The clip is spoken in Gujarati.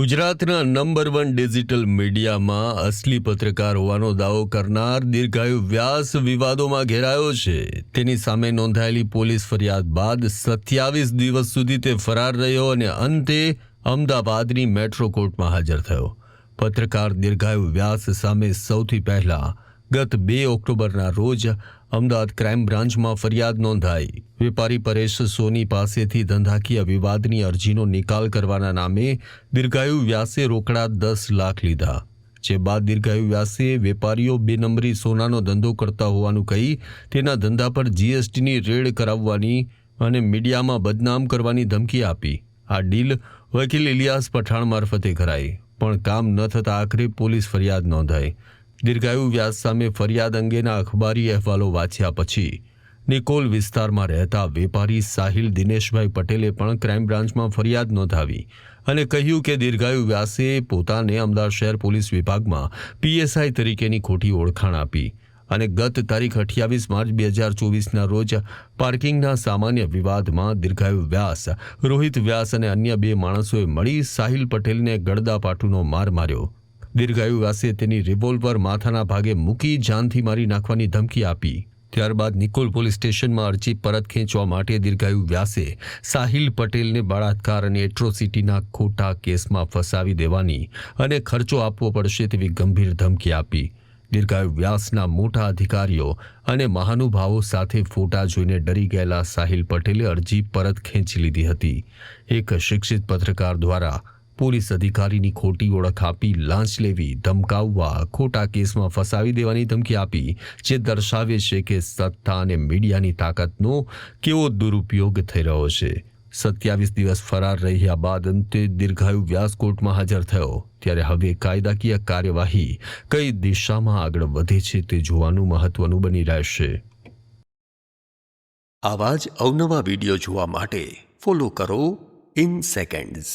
ગુજરાતના નંબર વન ડિજિટલ મીડિયામાં અસલી પત્રકાર હોવાનો દાવો કરનાર દીર્ઘાયુ વ્યાસ વિવાદોમાં ઘેરાયો છે. તેની સામે નોંધાયેલી પોલીસ ફરિયાદ બાદ સત્યાવીસ દિવસ સુધી તે ફરાર રહ્યો અને અંતે અમદાવાદની મેટ્રો કોર્ટમાં હાજર થયો. પત્રકાર દીર્ઘાયુ વ્યાસ સામે સૌથી પહેલા ગત બે ઓક્ટોબરના રોજ અમદાવાદ ક્રાઇમ બ્રાન્ચમાં ફરિયાદ નોંધાઈ. વેપારી પરેશ સોની પાસેથી ધંધાકીય વિવાદની અરજીનો નિકાલ કરવાના નામે દીર્ઘાયુ વ્યાસે રોકડા દસ લાખ લીધા. જે બાદ દીર્ઘાયુ વ્યાસે વેપારીઓ બેનંબરી સોનાનો ધંધો કરતા હોવાનું કહી તેના ધંધા પર જીએસટીની રેડ કરાવવાની અને મીડિયામાં બદનામ કરવાની ધમકી આપી. આ ડીલ વકીલ ઇલિયાસ પઠાણ મારફતે કરાઈ, પણ કામ ન થતાં આખરે પોલીસ ફરિયાદ નોંધાઈ. દીર્ઘાયુ વ્યાસ સામે ફરિયાદ અંગેના અખબારી અહેવાલો વાંચ્યા પછી નિકોલ વિસ્તારમાં રહેતા વેપારી સાહિલ દિનેશભાઈ પટેલે પણ ક્રાઇમ બ્રાન્ચમાં ફરિયાદ નોંધાવી અને કહ્યું કે દીર્ઘાયુ વ્યાસે પોતાને અમદાવાદ શહેર પોલીસ વિભાગમાં પીએસઆઈ તરીકેની ખોટી ઓળખાણ આપી અને ગત તારીખ અઠ્યાવીસ માર્ચ બે હજાર ચોવીસના રોજ પાર્કિંગના સામાન્ય વિવાદમાં દીર્ઘાયુ વ્યાસ, રોહિત વ્યાસ અને અન્ય બે માણસોએ મળી સાહિલ પટેલને ગળદાપાટુનો માર માર્યો. દીર્ઘાયુ વ્યાસે તેની રિવોલ્વર માથાના ભાગે મૂકી જાનથી મારી નાખવાની ધમકી આપી. ત્યારબાદ નિકોલ પોલીસ સ્ટેશનમાં અરજી પરત ખેંચવા માટે દીર્ઘાયુ વ્યાસે સાહિલ પટેલને બળાત્કાર અને એટ્રોસિટીના ખોટા કેસમાં ફસાવી દેવાની અને ખર્ચો આપવો પડશે તેવી ગંભીર ધમકી આપી. દીર્ઘાયુ વ્યાસના મોટા અધિકારીઓ અને મહાનુભાવો સાથે ફોટા જોઈને ડરી ગયેલા સાહિલ પટેલે અરજી પરત ખેંચી લીધી હતી. એક શિક્ષિત પત્રકાર દ્વારા પોલીસ અધિકારીની ખોટી ઓળખ આપી લાંચ લેવી, ધમકાવવા, ખોટા કેસમાં ફસાવી દેવાની ધમકી આપી, જે દર્શાવે છે કે સત્તા અને મીડિયાની તાકાતનો કેવો દુરુપયોગ થઈ રહ્યો છે. સત્યાવીસ દિવસ ફરાર રહ્યા બાદ અંતે દીર્ઘાયુ વ્યાસ કોર્ટમાં હાજર થયો. ત્યારે હવે કાયદાકીય કાર્યવાહી કઈ દિશામાં આગળ વધે છે તે જોવાનું મહત્વનું બની રહેશે આવા જ અવનવા વીડિયો જોવા માટે ફોલો કરો ઇન સેકન્ડ્સ